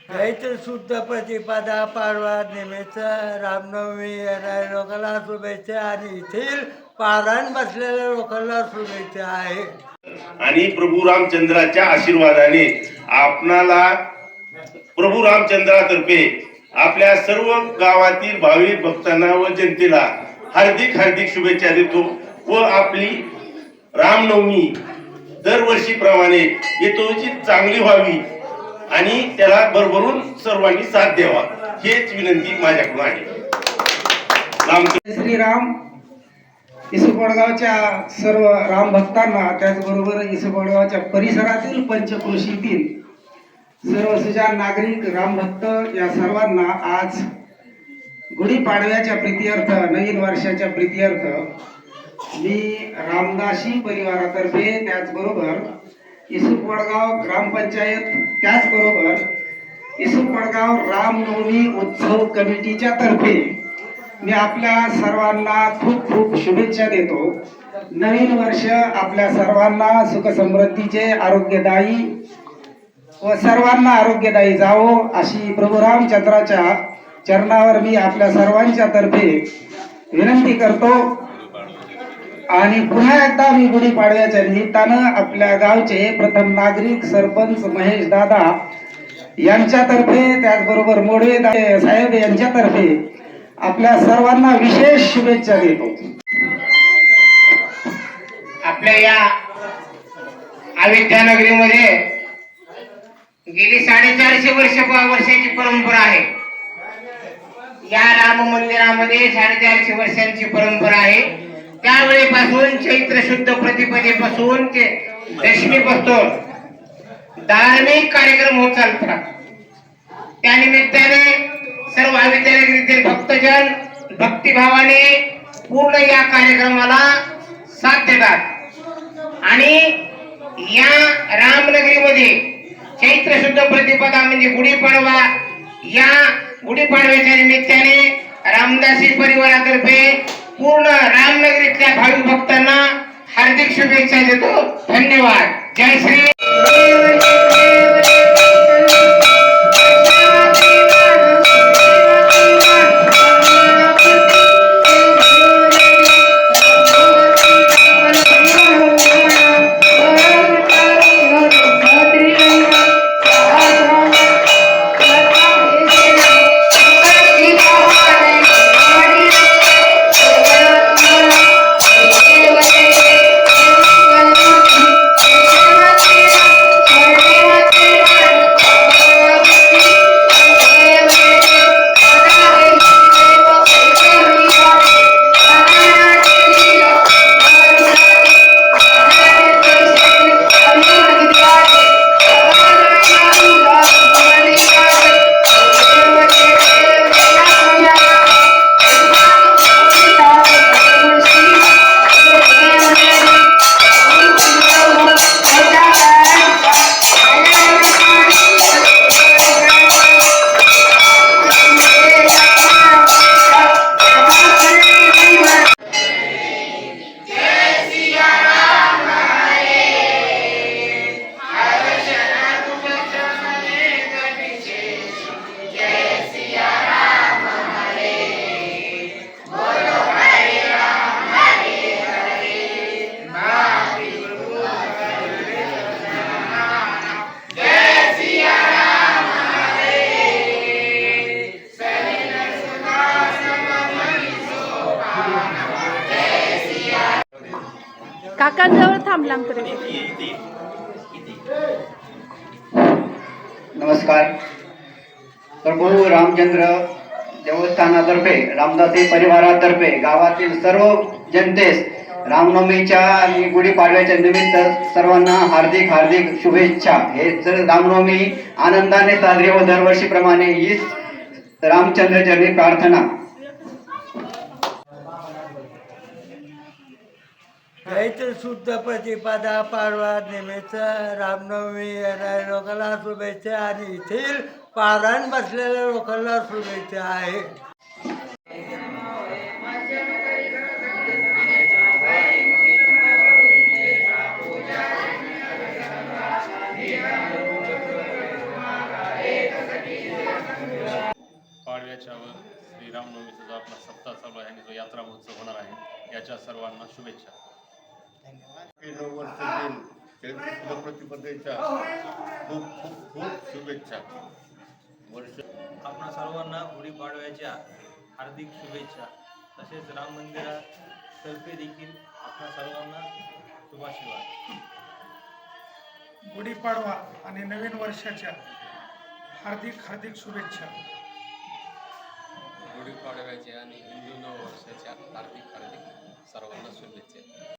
चैत्र शुद्ध प्रतिपदा पाडवा निमित्त रामनवमी येणाऱ्या लोकांना शुभेच्छा आणि येथील पारायण बसलेल्या लोकांना शुभेच्छा आहे. आणि प्रभू रामचंद्राच्या आशीर्वादाने आपणाला प्रभू रामचंद्रातर्फे आपल्या सर्व गावातील भावी भक्तांना व जनतेला हार्दिक हार्दिक शुभेच्छा देतो व आपली रामनवमी दरवर्षीप्रमाणे येतोची चांगली व्हावी आणि त्याला भरभरून सर्वांनी साथ द्यावा. हेच विनंती माझ्याकडून आहे. श्रीराम इसुपडगावच्या सर्व राम भक्तांना त्याचबरोबर इसुपडगावच्या परिसरातील पंचक्रोशीतील सर्व सुजान नागरिक राम भक्त या सर्वांना आज गुढीपाडव्याच्या प्रीत्यर्थ नवीन वर्षाच्या प्रीत्यर्थ मी रामदासी परिवारातर्फे त्याचबरोबर इसुपडगाव ग्रामपंचायत त्याचबरोबर इसुपडगाव रामनवमी उत्सव कमिटीच्या तर्फे मी आपल्या सर्वांना खूप खूप शुभेच्छा देतो. नवीन वर्ष आपल्या सर्वांना सुखसमृद्धीचे आरोग्यदायी व सर्वांना आरोग्यदायी जावो अशी प्रभू रामचंद्राच्या चरणावर मी आपल्या सर्वांच्या तर्फे विनंती करतो. आणि पुन्हा एकदा मी गुढीपाडव्याच्या निमित्तानं आपल्या गावचे प्रथम नागरिक सरपंच महेश दादा यांच्यातर्फे त्याचबरोबर मोडे साहेब यांच्यातर्फे आपल्या सर्वांना विशेष शुभेच्छा देतो. आपल्या या अयोध्यानगरीमध्ये गेली साडेचारशे वर्ष वर्षाची परंपरा आहे. या राम मंदिरामध्ये साडेचारशे वर्षांची परंपरा आहे. त्यावेळेपासून चैत्र शुद्ध प्रतिपदेपासून ते बसतो धार्मिक कार्यक्रम होत चालतात. त्यानिमित्ताने सर्व विद्यालयातील भक्तजन भक्तिभावाने पूर्ण या कार्यक्रमाला साथ देतात. आणि या रामनगरीमध्ये चैत्र शुद्ध प्रतिपदा म्हणजे गुढीपाडवा या गुढीपाडव्याच्या निमित्ताने रामदासी परिवारातर्फे पूर्ण रामनगरीतल्या भाविक भक्तांना हार्दिक शुभेच्छा देतो. धन्यवाद. जय श्री काकांजवळ थांबला नमस्कार. प्रभू रामचंद्र देवस्थानातर्फे रामदासी परिवारातर्फे गावातील सर्व जनतेस रामनवमीच्या आणि गुढीपाडव्याच्या निमित्त सर्वांना हार्दिक हार्दिक शुभेच्छा. हे रामनवमी आनंदाने साजरी व दरवर्षीप्रमाणे हीच रामचंद्रचरणी प्रार्थना. चैत्र शुद्ध प्रतिपदा पाडवा निमित्त रामनवमी येणाऱ्या लोकांना शुभेच्छा आणि येथील पारायण बसलेल्या लोकांना शुभेच्छा आहे. वर्षावर श्री रामनवमीचा जो आपला सप्ताह चालू आहे आणि जो यात्रा महोत्सव होणार आहे याच्या सर्वांना शुभेच्छा. प्रतिपदेच्या खूप खूप खूप शुभेच्छा. वर्ष आपणा सर्वांना गुढीपाडव्याच्या हार्दिक शुभेच्छा. तसेच राम मंदिरातर्फे देखील आपणा सर्वांना शुभाशिवाय गुढीपाडवा आणि नवीन वर्षाच्या हार्दिक हार्दिक शुभेच्छा. गुढीपाडव्याच्या आणि हिंदू नववर्षाच्या हार्दिक हार्दिक सर्वांना शुभेच्छा.